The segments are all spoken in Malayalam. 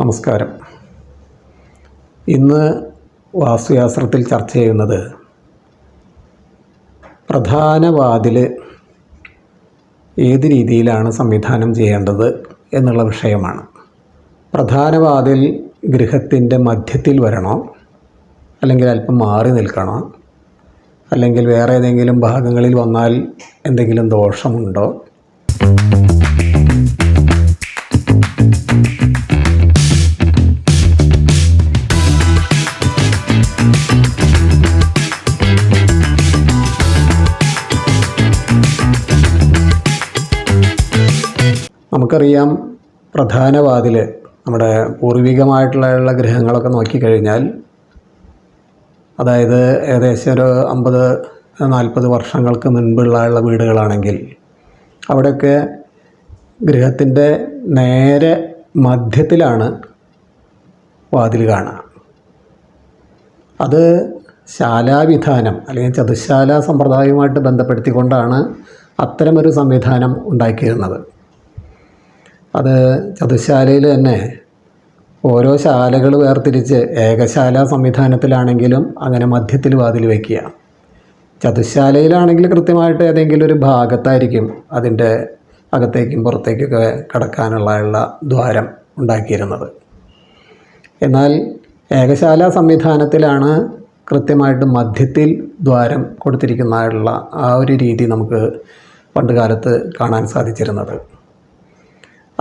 നമസ്കാരം. ഇന്ന് വാസ്തുശാസ്ത്രത്തിൽ ചർച്ച ചെയ്യുന്നത് പ്രധാന വാതിൽ ഏത് രീതിയിലാണ് സംവിധാനം ചെയ്യേണ്ടത് എന്നുള്ള വിഷയമാണ്. പ്രധാന വാതിൽ ഗൃഹത്തിന്റെ മധ്യത്തിൽ വരണോ? അല്ലെങ്കിൽ അല്പം മാറി നിൽക്കണോ? അല്ലെങ്കിൽ വേറെ ഏതെങ്കിലും ഭാഗങ്ങളിൽ വന്നാൽ എന്തെങ്കിലും ദോഷമുണ്ടോ? നമുക്കറിയാം പ്രധാന വാതിൽ നമ്മുടെ പൂർവികമായിട്ടുള്ള ഗ്രഹങ്ങളൊക്കെ നോക്കിക്കഴിഞ്ഞാൽ അതായത് ഏകദേശം ഒരു അമ്പത് നാൽപ്പത് വർഷങ്ങൾക്ക് മുൻപുള്ള വീടുകളാണെങ്കിൽ അവിടെയൊക്കെ ഗൃഹത്തിന്റെ നേരെ മധ്യത്തിലാണ് വാതിൽ കാണുക. അത് ശാലാവിധാനം അല്ലെങ്കിൽ ചതുശാല സമ്പ്രദായവുമായിട്ട് ബന്ധപ്പെടുത്തിക്കൊണ്ടാണ് അത്തരമൊരു സംവിധാനം ഉണ്ടാക്കിയിരുന്നത്. അത് ചതുശാലയിൽ തന്നെ ഓരോ ശാലകൾ വേർതിരിച്ച് ഏകശാല സംവിധാനത്തിലാണെങ്കിലും അങ്ങനെ മധ്യത്തിൽ വാതിൽ വയ്ക്കുക. ചതുശാലയിലാണെങ്കിൽ കൃത്യമായിട്ട് ഏതെങ്കിലും ഒരു ഭാഗത്തായിരിക്കും അതിന്റെ അകത്തേക്കും പുറത്തേക്കൊക്കെ കടക്കാനുള്ള ദ്വാരം ഉണ്ടാക്കിയിരുന്നത്. എന്നാൽ ഏകശാല സംവിധാനത്തിലാണ് കൃത്യമായിട്ട് മധ്യത്തിൽ ദ്വാരം കൊടുത്തിരിക്കുന്നതായുള്ള ആ ഒരു രീതി നമുക്ക് പണ്ട് കാലത്ത് കാണാൻ സാധിച്ചിരുന്നത്.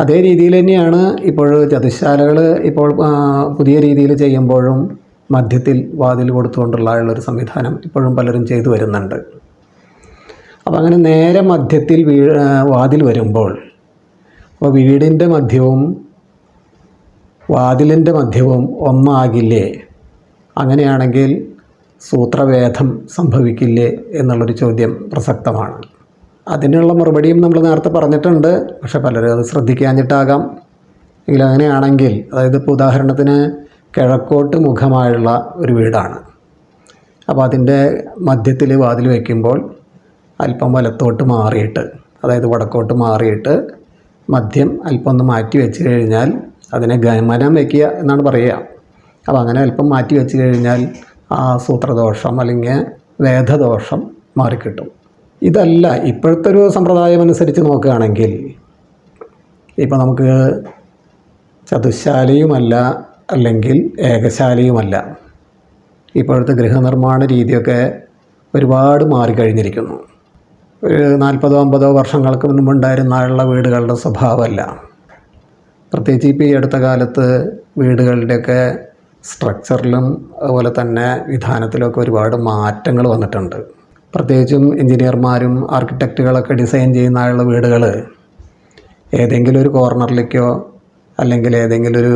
അതേ രീതിയിൽ തന്നെയാണ് ഇപ്പോൾ ചതുശാലകൾ ഇപ്പോൾ പുതിയ രീതിയിൽ ചെയ്യുമ്പോഴും മധ്യത്തിൽ വാതിൽ കൊടുത്തുകൊണ്ടുള്ള ഒരു സംവിധാനം ഇപ്പോഴും പലരും ചെയ്തു വരുന്നുണ്ട്. അപ്പോൾ അങ്ങനെ നേരെ മധ്യത്തിൽ വീ വാതിൽ വരുമ്പോൾ അപ്പോൾ വീടിന്റെ മധ്യവും വാതിലിന്റെ മധ്യവും ഒന്നാകില്ലേ? അങ്ങനെയാണെങ്കിൽ സൂത്രവേദം സംഭവിക്കില്ലേ എന്നുള്ളൊരു ചോദ്യം പ്രസക്തമാണ്. അതിനുള്ള മറുപടിയും നമ്മൾ നേരത്തെ പറഞ്ഞിട്ടുണ്ട്. പക്ഷെ പലരും അത് ശ്രദ്ധിക്കാഞ്ഞിട്ടാകാം. എങ്കിൽ അങ്ങനെയാണെങ്കിൽ അതായത് ഇപ്പോൾ ഉദാഹരണത്തിന് കിഴക്കോട്ട് മുഖമായുള്ള ഒരു വീടാണ്. അപ്പോൾ അതിന്റെ മധ്യത്തിൽ വാതിൽ വയ്ക്കുമ്പോൾ അല്പം വലത്തോട്ട് മാറിയിട്ട് അതായത് വടക്കോട്ട് മാറിയിട്ട് മദ്യം അല്പം ഒന്ന് മാറ്റി വെച്ച് കഴിഞ്ഞാൽ അതിനെ ഗമനം വയ്ക്കുക എന്നാണ് പറയുക. അപ്പോൾ അങ്ങനെ അല്പം മാറ്റി വെച്ച് കഴിഞ്ഞാൽ ആ സൂത്രദോഷം അല്ലെങ്കിൽ വേദദോഷം മാറിക്കിട്ടും. ഇതല്ല ഇപ്പോഴത്തെ ഒരു സമ്പ്രദായം അനുസരിച്ച് നോക്കുകയാണെങ്കിൽ ഇപ്പോൾ നമുക്ക് ചതുശാലയുമല്ല അല്ലെങ്കിൽ ഏകശാലയുമല്ല. ഇപ്പോഴത്തെ ഗൃഹനിർമ്മാണ രീതിയൊക്കെ ഒരുപാട് മാറിക്കഴിഞ്ഞിരിക്കുന്നു. ഒരു നാൽപ്പതോ അമ്പതോ വർഷങ്ങൾക്ക് മുൻപുണ്ടായിരുന്നുള്ള വീടുകളുടെ സ്വഭാവമല്ല. പ്രത്യേകിച്ച് ഇപ്പോൾ ഈ അടുത്ത കാലത്ത് വീടുകളുടെയൊക്കെ സ്ട്രക്ചറിലും അതുപോലെ തന്നെ വിധാനത്തിലൊക്കെ ഒരുപാട് മാറ്റങ്ങൾ വന്നിട്ടുണ്ട്. പ്രത്യേകിച്ചും എഞ്ചിനീയർമാരും ആർക്കിടെക്റ്റുകളൊക്കെ ഡിസൈൻ ചെയ്യുന്ന വീടുകൾ ഏതെങ്കിലും ഒരു കോർണറിലേക്കോ അല്ലെങ്കിൽ ഏതെങ്കിലും ഒരു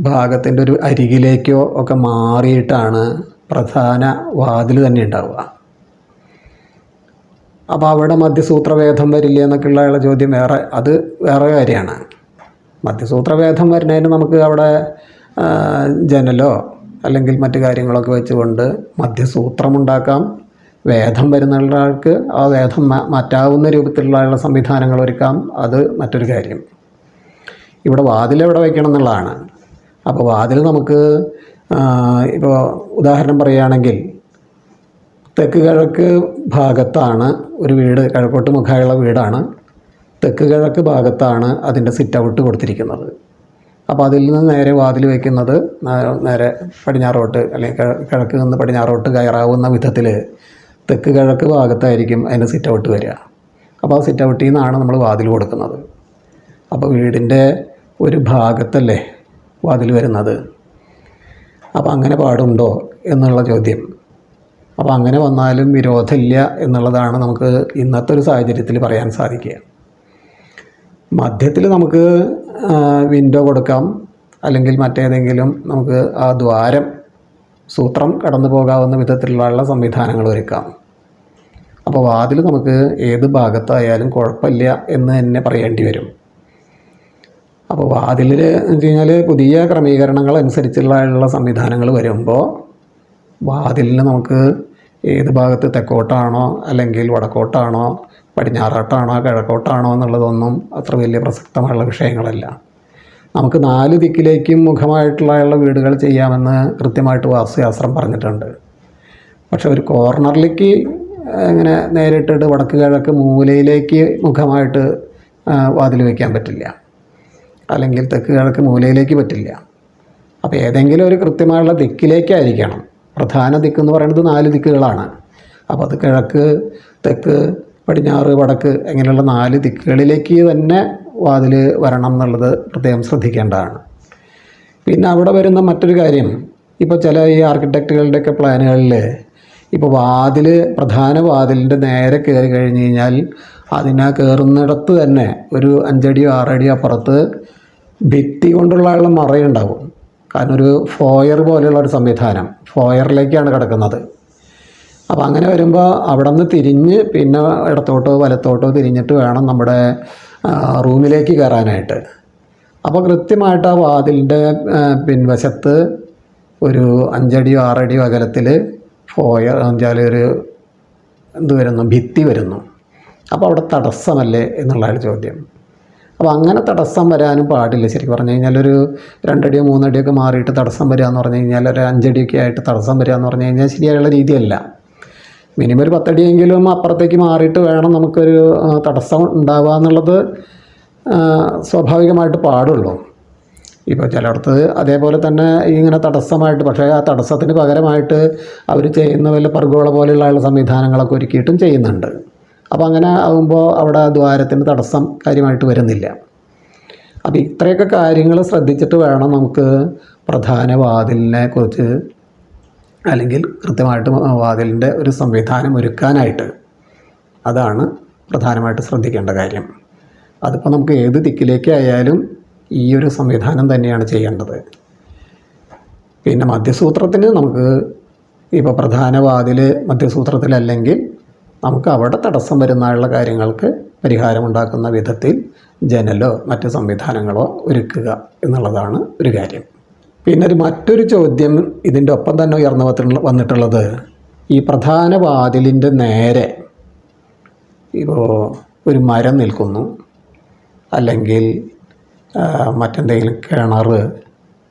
ഭാഗത്തിന്റെ ഒരു അരികിലേക്കോ ഒക്കെ മാറിയിട്ടാണ് പ്രധാന വാതിൽ തന്നെ ഉണ്ടാവുക. അപ്പോൾ അവിടെ മധ്യസൂത്രഭേദം വരില്ല എന്നൊക്കെയുള്ള ചോദ്യം വേറെ അത് വേറെ കാര്യമാണ്. മധ്യസൂത്രഭേദം വരുന്നതിന് നമുക്ക് അവിടെ ജനലോ അല്ലെങ്കിൽ മറ്റു കാര്യങ്ങളൊക്കെ വെച്ചുകൊണ്ട് മധ്യസൂത്രമുണ്ടാക്കാം വേദം വരുന്ന ആൾക്ക് ആ വേദം മാറ്റാവുന്ന രൂപത്തിലുള്ള സംവിധാനങ്ങൾ ഒരുക്കാം. അത് മറ്റൊരു കാര്യം. ഇവിടെ വാതിൽ എവിടെ വയ്ക്കണം എന്നുള്ളതാണ്. അപ്പോൾ വാതിൽ നമുക്ക് ഇപ്പോൾ ഉദാഹരണം പറയുകയാണെങ്കിൽ തെക്ക് കിഴക്ക് ഭാഗത്താണ് ഒരു വീട് കിഴക്കോട്ട് മുഖമുള്ള വീടാണ്. തെക്ക് കിഴക്ക് ഭാഗത്താണ് അതിന്റെ സിറ്റ് ഔട്ട് കൊടുത്തിരിക്കുന്നത്. അപ്പോൾ അതിൽ നിന്ന് നേരെ വാതിൽ വയ്ക്കുന്നത് നേരെ പടിഞ്ഞാറോട്ട് അല്ലെങ്കിൽ കിഴ- കിഴക്ക് നിന്ന് പടിഞ്ഞാറോട്ട് കയറാവുന്ന വിധത്തിൽ തെക്ക് കിഴക്ക് ഭാഗത്തായിരിക്കും അതിന്റെ സിറ്റ് ഔട്ട് വരിക. അപ്പോൾ ആ സിറ്റ് ഔട്ടിൽ നിന്നാണ് നമ്മൾ വാതിൽ കൊടുക്കുന്നത്. അപ്പോൾ വീടിന്റെ ഒരു ഭാഗത്തല്ലേ വാതിൽ വരുന്നത്? അപ്പോൾ അങ്ങനെ പാടുണ്ടോ എന്നുള്ള ചോദ്യം. അപ്പോൾ അങ്ങനെ വന്നാലും വിരോധമില്ല എന്നുള്ളതാണ് നമുക്ക് ഇന്നത്തെ ഒരു സാഹചര്യത്തിൽ പറയാൻ സാധിക്കുക. മധ്യത്തിൽ നമുക്ക് വിൻഡോ കൊടുക്കാം. അല്ലെങ്കിൽ മറ്റേതെങ്കിലും നമുക്ക് ആ ദ്വാരം സൂത്രം കടന്നു പോകാവുന്ന വിധത്തിലുള്ള സംവിധാനങ്ങൾ ഒരുക്കാം. അപ്പോൾ വാതിൽ നമുക്ക് ഏത് ഭാഗത്തായാലും കുഴപ്പമില്ല എന്ന് തന്നെ പറയേണ്ടി വരും. അപ്പോൾ വാതിലിൽ എന്ന് വെച്ച് കഴിഞ്ഞാൽ പുതിയ ക്രമീകരണങ്ങൾ അനുസരിച്ചുള്ള സംവിധാനങ്ങൾ വരുമ്പോൾ വാതിലിന് നമുക്ക് ഏത് ഭാഗത്ത് തെക്കോട്ടാണോ അല്ലെങ്കിൽ വടക്കോട്ടാണോ പടിഞ്ഞാറോട്ടാണോ കിഴക്കോട്ടാണോ എന്നുള്ളതൊന്നും അത്ര വലിയ പ്രസക്തമായുള്ള വിഷയങ്ങളല്ല. നമുക്ക് നാല് ദിക്കിലേക്കും മുഖമായിട്ടുള്ള വീടുകൾ ചെയ്യാമെന്ന് കൃത്യമായിട്ട് വാസ്തുശാസ്ത്രം പറഞ്ഞിട്ടുണ്ട്. പക്ഷെ ഒരു കോർണറിലേക്ക് ഇങ്ങനെ നേരിട്ടിട്ട് വടക്ക് കിഴക്ക് മൂലയിലേക്ക് മുഖമായിട്ട് വാതിൽ വയ്ക്കാൻ പറ്റില്ല. അല്ലെങ്കിൽ തെക്ക് കിഴക്ക് മൂലയിലേക്ക് പറ്റില്ല. അപ്പോൾ ഏതെങ്കിലും ഒരു കൃത്യമായുള്ള ദിക്കിലേക്കായിരിക്കണം. പ്രധാന ദിക്ക് എന്ന് പറയുന്നത് നാല് ദിക്കുകളാണ്. അപ്പോൾ അത് കിഴക്ക് തെക്ക് പടിഞ്ഞാറ് വടക്ക് ഇങ്ങനെയുള്ള നാല് ദിക്കുകളിലേക്ക് തന്നെ വാതിൽ വരണം എന്നുള്ളത് പ്രത്യേകം ശ്രദ്ധിക്കേണ്ടതാണ്. പിന്നെ അവിടെ വരുന്ന മറ്റൊരു കാര്യം ഇപ്പോൾ ചില ഈ ആർക്കിടെക്റ്റുകളുടെയൊക്കെ പ്ലാനുകളിൽ ഇപ്പോൾ വാതിൽ പ്രധാന വാതിലിന്റെ നേരെ കയറി കഴിഞ്ഞ് കഴിഞ്ഞാൽ അതിനാ കയറുന്നിടത്ത് തന്നെ ഒരു അഞ്ചടിയോ ആറടിയോ അപ്പുറത്ത് ഭിത്തി കൊണ്ടുള്ള ഉള്ള മറയുണ്ടാവും. കാരണം ഒരു ഫോയർ പോലെയുള്ള ഒരു സംവിധാനം ഫോയറിലേക്കാണ് കിടക്കുന്നത്. അപ്പോൾ അങ്ങനെ വരുമ്പോൾ അവിടെ നിന്ന് തിരിഞ്ഞ് പിന്നെ ഇടത്തോട്ടോ വലത്തോട്ടോ തിരിഞ്ഞിട്ട് വേണം നമ്മുടെ റൂമിലേക്ക് കയറാനായിട്ട് അപ്പോൾ കൃത്യമായിട്ട് ആ വാതിലിന്റെ പിൻവശത്ത് ഒരു അഞ്ചടിയോ ആറടിയോ അകലത്തിൽ ഫോയർ എന്നുവെച്ചാൽ ഒരു എന്ത് വരുന്നു ഭിത്തി വരുന്നു. അപ്പോൾ അവിടെ തടസ്സമല്ലേ എന്നുള്ളതാണ് ചോദ്യം. അപ്പോൾ അങ്ങനെ തടസ്സം വരാനും പാടില്ല. ശരിക്കും പറഞ്ഞു കഴിഞ്ഞാൽ ഒരു രണ്ടടിയോ മൂന്നടിയൊക്കെ മാറിയിട്ട് തടസ്സം വരിക എന്ന് പറഞ്ഞു കഴിഞ്ഞാൽ ഒരു അഞ്ചടിയൊക്കെ ആയിട്ട് തടസ്സം വരിക എന്ന് പറഞ്ഞു കഴിഞ്ഞാൽ ശരിയായുള്ള രീതിയല്ല. മിനിമം ഒരു പത്തടിയെങ്കിലും അപ്പുറത്തേക്ക് മാറിയിട്ട് വേണം നമുക്കൊരു തടസ്സം ഉണ്ടാവുക എന്നുള്ളത് സ്വാഭാവികമായിട്ട് പാടുള്ളൂ. ഇപ്പോൾ ചിലയിടത്ത് അതേപോലെ തന്നെ ഇങ്ങനെ തടസ്സമായിട്ട് പക്ഷേ ആ തടസ്സത്തിന് പകരമായിട്ട് അവർ ചെയ്യുന്ന വല്ല പർഗോള പോലെയുള്ള സംവിധാനങ്ങളൊക്കെ ഒരുക്കിയിട്ടും ചെയ്യുന്നുണ്ട്. അപ്പോൾ അങ്ങനെ ആകുമ്പോൾ അവിടെ ദ്വാരത്തിന് തടസ്സം കാര്യമായിട്ട് വരുന്നില്ല. അപ്പോൾ ഇത്രയൊക്കെ കാര്യങ്ങൾ ശ്രദ്ധിച്ചിട്ട് വേണം നമുക്ക് പ്രധാന വാതിലിനെ കുറിച്ച് അല്ലെങ്കിൽ കൃത്യമായിട്ട് വാതിലിന്റെ ഒരു സംവിധാനം ഒരുക്കാനായിട്ട് അതാണ് പ്രധാനമായിട്ട് ശ്രദ്ധിക്കേണ്ട കാര്യം. അതിപ്പോൾ നമുക്ക് ഏത് ദിക്കിലേക്കായാലും ഈ ഒരു സംവിധാനം തന്നെയാണ് ചെയ്യേണ്ടത്. പിന്നെ മധ്യസൂത്രത്തിന് നമുക്ക് ഇപ്പോൾ പ്രധാന വാതിൽ മധ്യസൂത്രത്തിലല്ലെങ്കിൽ നമുക്ക് അവിടെ തടസ്സം വരുന്നതായുള്ള കാര്യങ്ങൾക്ക് പരിഹാരമുണ്ടാക്കുന്ന വിധത്തിൽ ജനലോ മറ്റ് സംവിധാനങ്ങളോ ഒരുക്കുക എന്നുള്ളതാണ് ഒരു കാര്യം. പിന്നെ ഒരു മറ്റൊരു ചോദ്യം ഇതിന്റെ ഒപ്പം തന്നെ ഉയർന്നു വന്നിട്ടുള്ള- വന്നിട്ടുള്ളത്. ഈ പ്രധാന വാതിലിന്റെ നേരെ ഇപ്പോൾ ഒരു മരം നിൽക്കുന്നു. അല്ലെങ്കിൽ മറ്റെന്തെങ്കിലും കിണർ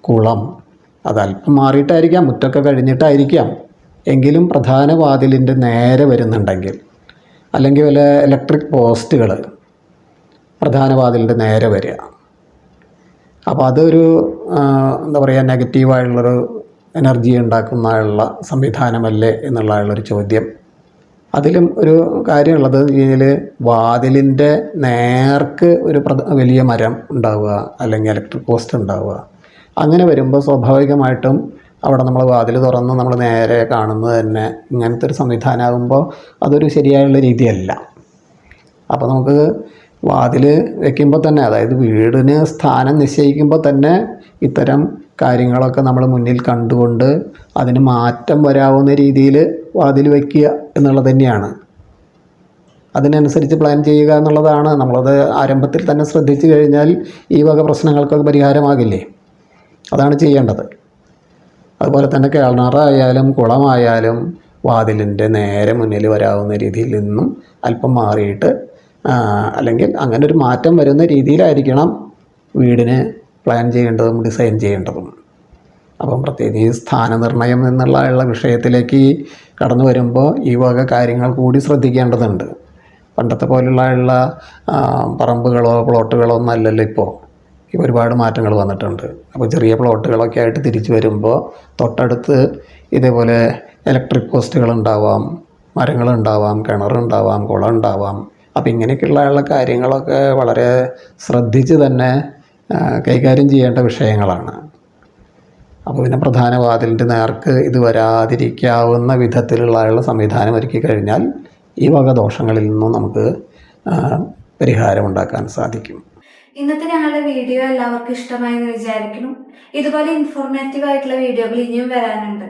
കുളം അതല്പം മാറിയിട്ടായിരിക്കാം മുറ്റൊക്കെ കഴിഞ്ഞിട്ടായിരിക്കാം. എങ്കിലും പ്രധാന വാതിലിന്റെ നേരെ വരുന്നുണ്ടെങ്കിൽ അല്ലെങ്കിൽ വല്ല ഇലക്ട്രിക് പോസ്റ്റുകൾ പ്രധാന വാതിലിന്റെ നേരെ വരിക. അപ്പോൾ അതൊരു എന്താ പറയുക നെഗറ്റീവായുള്ളൊരു എനർജി ഉണ്ടാക്കുന്നതിനുള്ള സംവിധാനമല്ലേ എന്നുള്ളതായുള്ളൊരു ചോദ്യം. അതിലും ഒരു കാര്യമുള്ളത് ഇതിൽ വാതിലിന്റെ നേർക്ക് ഒരു വലിയ മരം ഉണ്ടാവുക അല്ലെങ്കിൽ ഇലക്ട്രിക് പോസ്റ്റ് ഉണ്ടാവുക. അങ്ങനെ വരുമ്പോൾ സ്വാഭാവികമായിട്ടും അവിടെ നമ്മൾ വാതിൽ തുറന്ന് നമ്മൾ നേരെ കാണുന്നത് തന്നെ ഇങ്ങനത്തെ ഒരു സംവിധാനമാകുമ്പോൾ അതൊരു ശരിയായുള്ള രീതിയല്ല. അപ്പോൾ നമുക്ക് വാതിൽ വെക്കുമ്പോൾ തന്നെ അതായത് വീടിന് സ്ഥാനം നിശ്ചയിക്കുമ്പോൾ തന്നെ ഇത്തരം കാര്യങ്ങളൊക്കെ നമ്മൾ മുന്നിൽ കണ്ടുകൊണ്ട് അതിന് മാറ്റം വരാവുന്ന രീതിയിൽ വാതിൽ വയ്ക്കുക എന്നുള്ളത് തന്നെയാണ്. അതിനനുസരിച്ച് പ്ലാൻ ചെയ്യുക എന്നുള്ളതാണ്. നമ്മളത് ആരംഭത്തിൽ തന്നെ ശ്രദ്ധിച്ചു കഴിഞ്ഞാൽ ഈ വക പ്രശ്നങ്ങൾക്കൊക്കെ പരിഹാരമാകില്ലേ? അതാണ് ചെയ്യേണ്ടത്. അതുപോലെ തന്നെ കിണറായാലും കുളമായാലും വാതിലിന്റെ നേരെ മുന്നിൽ വരാവുന്ന രീതിയിൽ നിന്നും അല്പം മാറിയിട്ട് അല്ലെങ്കിൽ അങ്ങനെ ഒരു മാറ്റം വരുന്ന രീതിയിലായിരിക്കണം വീടിന് പ്ലാൻ ചെയ്യേണ്ടതും ഡിസൈൻ ചെയ്യേണ്ടതും. അപ്പം പ്രത്യേകിച്ച് ഈ സ്ഥാനനിർണയം എന്നുള്ള വിഷയത്തിലേക്ക് കടന്നു വരുമ്പോൾ ഈ വക കാര്യങ്ങൾ കൂടി ശ്രദ്ധിക്കേണ്ടതുണ്ട്. പണ്ടത്തെ പോലുള്ള പറമ്പുകളോ പ്ലോട്ടുകളോ ഒന്നും അല്ലല്ലോ ഇപ്പോൾ ഒരുപാട് മാറ്റങ്ങൾ വന്നിട്ടുണ്ട്. അപ്പോൾ ചെറിയ പ്ലോട്ടുകളൊക്കെ ആയിട്ട് തിരിച്ചു വരുമ്പോൾ തൊട്ടടുത്ത് ഇതേപോലെ ഇലക്ട്രിക് പോസ്റ്റുകൾ ഉണ്ടാവാം മരങ്ങളുണ്ടാവാം കിണറുണ്ടാവാം കുളം ഉണ്ടാവാം അപ്പോൾ ഇങ്ങനെയൊക്കെയുള്ള കാര്യങ്ങളൊക്കെ വളരെ ശ്രദ്ധിച്ച് തന്നെ കൈകാര്യം ചെയ്യേണ്ട വിഷയങ്ങളാണ്. അപ്പോൾ പിന്നെ പ്രധാന വാതിലിന്റെ നേർക്ക് ഇത് വരാതിരിക്കാവുന്ന വിധത്തിലുള്ള സംവിധാനം ഒരുക്കി കഴിഞ്ഞാൽ ഈ വക ദോഷങ്ങളിൽ നിന്നും നമുക്ക് പരിഹാരം ഉണ്ടാക്കാൻ സാധിക്കും. ഇന്നത്തെ ഞങ്ങളുടെ വീഡിയോ എല്ലാവർക്കും ഇഷ്ടമായി എന്ന് വിചാരിക്കുന്നു. ഇതുപോലെ ഇൻഫോർമേറ്റീവ് ആയിട്ടുള്ള വീഡിയോകൾ ഇനിയും വരാനുണ്ട്.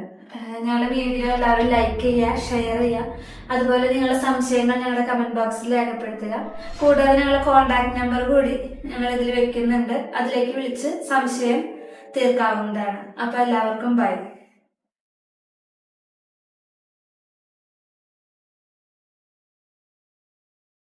ഞങ്ങളുടെ വീഡിയോ എല്ലാവരും ലൈക്ക് ചെയ്യുക ഷെയർ ചെയ്യുക. അതുപോലെ നിങ്ങളുടെ സംശയങ്ങൾ ഞങ്ങളുടെ കമന്റ് ബോക്സിൽ രേഖപ്പെടുത്തുക. കൂടാതെ ഞങ്ങളുടെ കോൺടാക്ട് നമ്പർ കൂടി ഞങ്ങൾ ഇതിൽ വെക്കുന്നുണ്ട്. അതിലേക്ക് വിളിച്ച് സംശയം തീർക്കാവുന്നതാണ്. അപ്പോൾ എല്ലാവർക്കും ബൈ